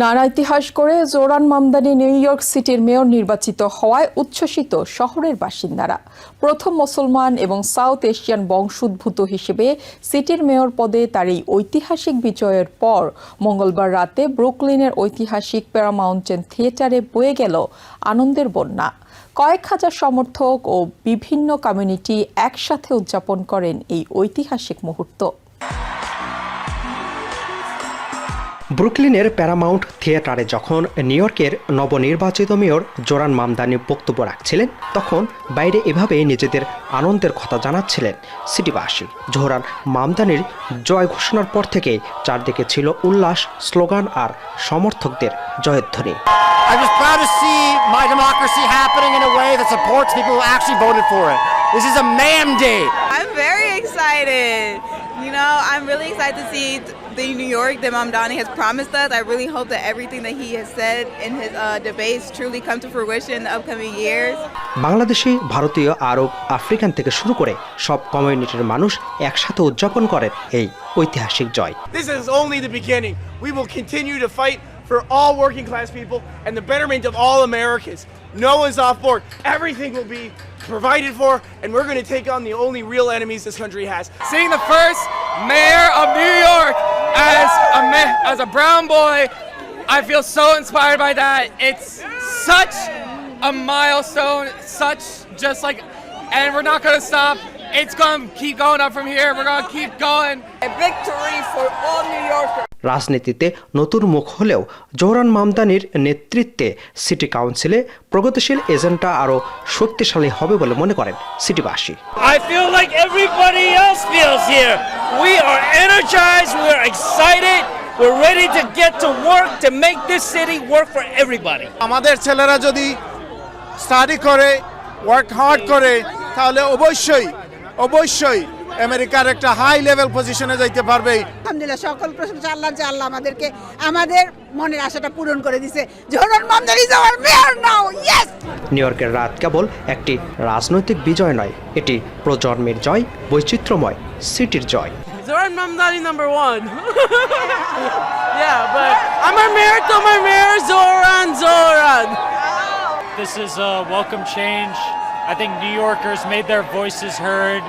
নানা ইতিহাস করে জোরান মামদানি নিউ ইয়র্ক সিটির মেয়র নির্বাচিত হওয়ায় উচ্ছ্বসিত শহরের বাসিন্দারা। প্রথম মুসলমান এবং সাউথ এশিয়ান বংশোদ্ভূত হিসেবে সিটির মেয়র পদে তার এই ঐতিহাসিক বিজয়ের পর মঙ্গলবার রাতে ব্রুকলিনের ঐতিহাসিক প্যারামাউন্টেন থিয়েটারে বয়ে গেল আনন্দের বন্যা। কয়েক হাজার সমর্থক ও বিভিন্ন কমিউনিটি একসাথে উদযাপন করেন এই ঐতিহাসিক মুহূর্ত। ব্রুকলিনের প্যারামাউন্ট থিয়েটারে যখন নিউ ইয়র্কের নবনির্বাচিত মেয়র জোরান মামদানি বক্তব্য রাখছিলেন তখন বাইরে এভাবে নিজেদের আনন্দের কথা জানাচ্ছিলেন সিটিবাসী জোহরান মামদানির জয় ঘোষণার পর থেকে চারদিকে ছিল উল্লাস স্লোগান আর সমর্থকদের জয়ধ্বনি I'm just proud to see my democracy happening in a way that supports people who actually voted for it. This is a mandate. I'm very excited. You know, I'm really excited to see the New York that Mamdani has promised us. I really hope that everything that he has said in his uh, debates truly come to fruition in the upcoming years. Bangladeshi ভারতীয় আরব African থেকে শুরু করে সব কমিউনিটির মানুষ একসাথে উদযাপন করেন এই ঐতিহাসিক জয় This is only the beginning. We will continue to fight for all working class people and the betterment of all Americans. No one's off board. Everything will be provided for, and we're going to take on the only real enemies this country has. seeing the first mayor of New York as a ma- as a brown boy, I feel so inspired by that. It's such a milestone, such just like, and we're not gonna stop. it's going to keep going up from here. We're going to keep going. A victory for all New Yorkers. রাজনীতিতে নতুন মুখ হলেও Zohran মামদানির নেতৃত্বে city কাউন্সিলে প্রগতিশীল এজেন্টটা আরও শক্তিশালী হবে বলে মনে করেন সিটিবাসী আমাদের ছেলেরা যদি স্টাডি করে ওয়ার্ক হার্ড করে তাহলে অবশ্যই অবশ্যই আমেরিকার একটা হাই লেভেল পজিশনে যাইতে পারবে আলহামদুলিল্লাহ সকল প্রশংসা আল্লাহ যে আল্লাহ আমাদেরকে আমাদের মনের আশাটা পূরণ করে দিছে Zohran Mamdani is our mayor now yes New ইয়র্কের রাত কেবল একটি রাজনৈতিক বিজয় নয় এটি প্রজন্মের জয় বৈচিত্র্যময় সিটির জয় Zoran Mamdani number yeah, but I'm our mayor, to my mayor, Zoran, Zoran. This is a welcome change. I think New Yorkers made their voices heard,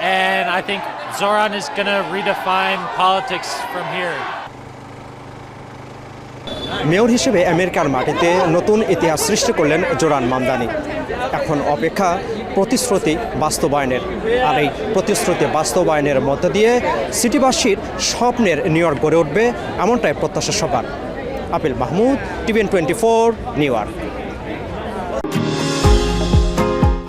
and I think Zoran is going to redefine politics from here. Mayor হিসেবে আমেরিকার মাটিতে নতুন ইতিহাস সৃষ্টি করলেন Zoran Mamdani. এখন অপেক্ষা প্রতিশ্রুতি বাস্তবায়নের। আর এই প্রতিশ্রুতি বাস্তবায়নের মধ্য দিয়ে সিটিবাসীর স্বপ্নের নিউ ইয়র্ক গড়ে উঠবে এমনটাই প্রত্যাশা সবার। Apil Mahmud TVN twenty four New York.